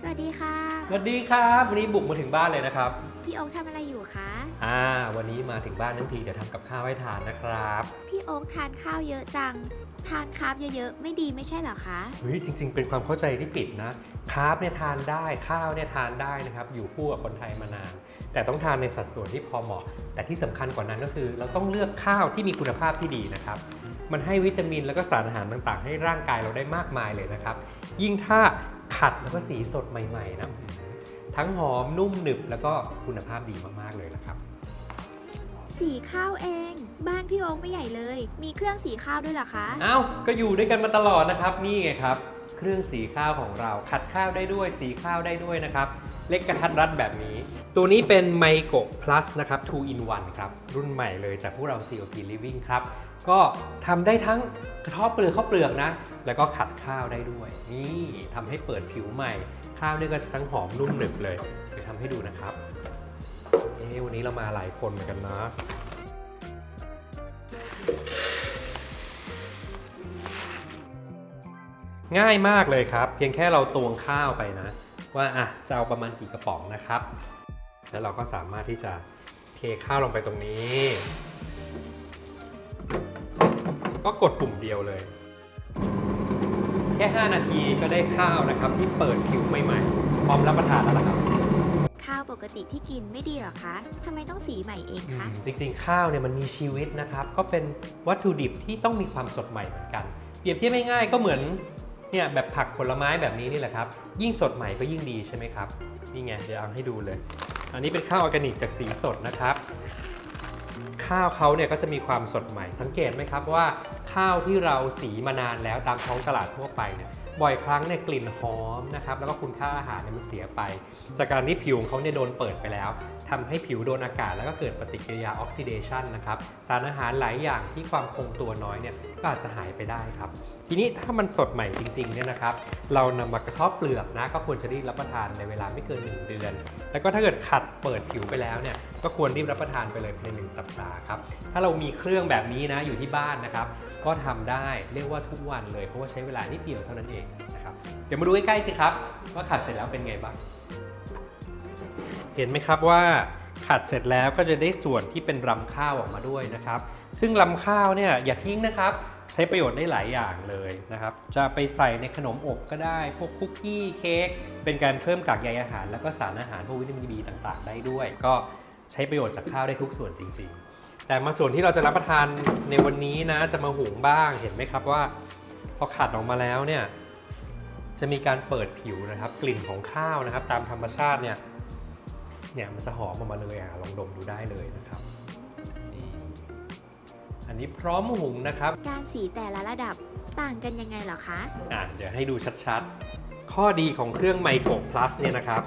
สวัสดีค่ะ สวัสดีครับ วันนี้บุกมาถึงบ้านเลยนะครับ พี่โอ๊คทำอะไรอยู่คะ อ่า วันนี้มาถึงบ้านทั้งทีเดี๋ยวทำกับข้าวให้ทานนะครับ พี่โอ๊คทานข้าวเยอะจัง ทานคาร์บเยอะๆ ไม่ดีไม่ใช่เหรอคะ เฮ้ยจริง ๆ เป็นความเข้าใจที่ผิดนะ คาร์บเนี่ยทานได้ข้าวเนี่ยทานได้นะครับ อยู่คู่กับคนไทยมานาน แต่ต้องทานในสัดส่วนที่พอเหมาะ แต่ที่สำคัญกว่านั้นก็คือ เราต้องเลือกข้าวที่มีคุณภาพที่ดีนะครับ มันให้วิตามินแล้วก็สารอาหารต่างๆ ให้ร่างกายเราได้มากมายเลยนะครับ ยิ่งถ้า ขัดแล้วก็สีสดใหม่ๆนะอื้อหือทั้งหอมนุ่มหนึบแล้วก็คุณภาพดีมากๆเลยนะครับ สีข้าวเอง บ้านพี่โอ๊คไม่ใหญ่เลย มีเครื่องสีข้าวด้วยเหรอคะเอ้าก็อยู่ด้วยกันมาตลอดนะครับ นี่ไงครับ เครื่องสีข้าวของเราขัดข้าวได้ด้วยสีข้าวได้ด้วยนะครับ เล็กกระทัดรัดแบบนี้ ตัวนี้เป็นไมโก plus นะครับ 2 in 1 ครับ รุ่นใหม่เลยจากพวกเรา COP Living ครับ ก็ทำได้ทั้งกระเทบเปลือกข้าวเปลือกนะ แล้วก็ขัดข้าวได้ด้วย นี่ทำให้เปิดผิวใหม่ ข้าวนี่ก็ทั้งหอมนุ่มหนึบเลยเดี๋ยวทำให้ดูนะครับ เอ๊วันนี้เรามาหลายคนเหมือนกันนะง่ายมากเลยครับ เพียงแค่เราตวงข้าวไปนะ ว่าอะจะเอาประมาณกี่กระป๋องนะครับ แล้วเราก็สามารถที่จะเทข้าวลงไปตรงนี้ ก็กดปุ่มเดียวเลย แค่ 5 นาทีก็ได้ข้าวนะครับ ที่เปิดผิวใหม่ๆ พร้อมรับประทานแล้วล่ะครับข้าวปกติที่กินไม่ดีเหรอคะทำไมต้องสีใหม่เองอืคะมจริงๆ ข้าวเนี่ยมันมีชีวิตนะครับ ก็เป็นวัตถุดิบที่ต้องมีความสดใหม่เหมือนกัน เปรียบเทียบง่ายๆก็เหมือนเนี่ยแบบผักผลไม้แบบนี้นี่แหละครับ ยิ่งสดใหม่ก็ยิ่งดีใช่ไหมครับ นี่ไงเดี๋ยวเอาให้ดูเลย อันนี้เป็นข้าวออร์แกนิกจากสีสดนะครับ ข้าวเขาเนี่ยก็จะมีความสดใหม่สังเกตไหมครับว่าข้าวที่เราสีมานานแล้วตามท้องตลาดทั่วไปเนี่ย บ่อยครั้งเนี่ยกลิ่นหอมนะครับแล้วก็คุณค่าอาหารเนี่ยมันเสียไป จากการที่ผิวของเขาเนี่ยโดนเปิดไปแล้วทำให้ผิวโดนอากาศแล้วก็เกิดปฏิกิริยาออกซิเดชันนะครับสารอาหารหลายอย่างที่ความคงตัวน้อยเนี่ยก็อาจจะหายไปได้ครับทีนี้ถ้ามันสดใหม่จริงๆเนี่ยนะครับ เรานำมากระทบเปลือกนะก็ควรจะรีบรับประทานในเวลาไม่เกิน 1 เดือน แล้วก็ถ้าเกิดขัดเปิดผิวไปแล้วเนี่ยก็ควรรีบรับประทานไปเลยภายในหนึ่งสัปดาห์ครับถ้าเรามีเครื่องแบบนี้นะอยู่ที่บ้านนะครับ ก็ทำได้เรียกว่าทุกวันเลยเพราะว่าใช้เวลานิดเดียวเท่านั้นเองนะครับเดี๋ยวมาดูใกล้ๆสิครับ ว่าขัดเสร็จแล้วเป็นไงบ้าง เห็นไหมครับว่าขัดเสร็จแล้วก็จะได้ส่วนที่เป็นรำข้าวออกมาด้วยนะครับ ซึ่งรำข้าวเนี่ยอย่าทิ้งนะครับ ใช้ประโยชน์ได้หลายอย่างเลยนะครับ จะไปใส่ในขนมอบก็ได้ พวกคุกกี้เค้กเป็นการเพิ่มกากใยอาหาร แล้วก็สารอาหารพวกวิตามินบีต่างๆ ได้ด้วย ก็ใช้ประโยชน์จากข้าวได้ทุกส่วนจริง ๆ แต่มาส่วนที่เราจะรับประทานในวันนี้นะจะมาหุงบ้างเห็นไหมครับว่า พอขัดออกมาแล้วเนี่ย จะมีการเปิดผิวนะครับ กลิ่นของข้าวนะครับ ตามธรรมชาติเนี่ยเนี่ยมันจะหอมออกมาเลยอะลองดมดูได้เลยนะครับนี่อันนี้พร้อมหุงนะครับ การสีแต่ละระดับต่างกันยังไงเหรอคะ อะเดี๋ยวให้ดูชัดๆ ข้อดีของเครื่องไมโคร plus เนี่ยนะครับ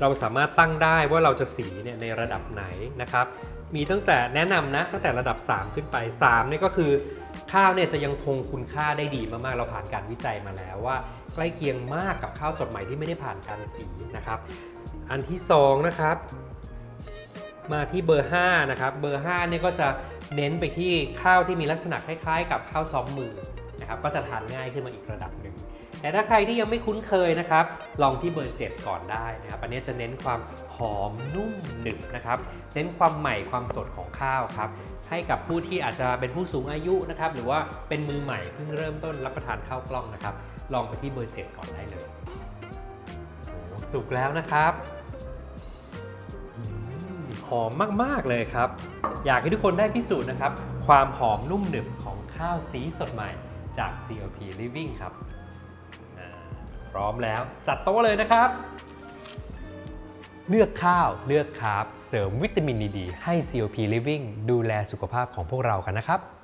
เราสามารถตั้งได้ว่าเราจะสีเนี่ยในระดับไหนนะครับ มีตั้งแต่แนะนำนะตั้งแต่ระดับ 3 ขึ้นไป3เนี่ยก็คือ ข้าวเนี่ยจะยังคงคุณค่าได้ดีมากๆ เราผ่านการวิจัยมาแล้วว่า ใกล้เคียงมากกับข้าวสดใหม่ที่ไม่ได้ผ่านการสีนะครับ อันที่2นะครับ มาที่เบอร์5นะครับ เบอร์5เนี่ยก็จะเน้นไปที่ข้าวที่มีลักษณะคล้ายๆ กับข้าวซ้อมมือนะครับ ก็จะทานง่ายขึ้นมาอีกระดับหนึ่ง แต่ถ้าใครที่ยังไม่คุ้นเคยนะครับ ลองที่เบอร์ 7 ก่อนได้นะครับ อันนี้จะเน้นความหอมนุ่มหนึบนะครับ เน้นความใหม่ความสดของข้าวครับ ให้กับผู้ที่อาจจะเป็นผู้สูงอายุนะครับ หรือว่าเป็นมือใหม่เพิ่งเริ่มต้นรับประทานข้าวกล้องนะครับ ลองไปที่เบอร์ 7 ก่อนได้เลยสุกแล้วนะครับอืมหอมมาก ๆ เลยครับ อยากให้ทุกคนได้พิสูจน์นะครับ ความหอมนุ่มหนึบของข้าวสีสดใหม่จาก COP Living ครับ พร้อมแล้วจัดโต๊ะเลยนะครับ เลือกข้าวเลือกคาร์บเสริมวิตามินดีให้ COP Living ดูแลสุขภาพของพวกเรากันนะครับ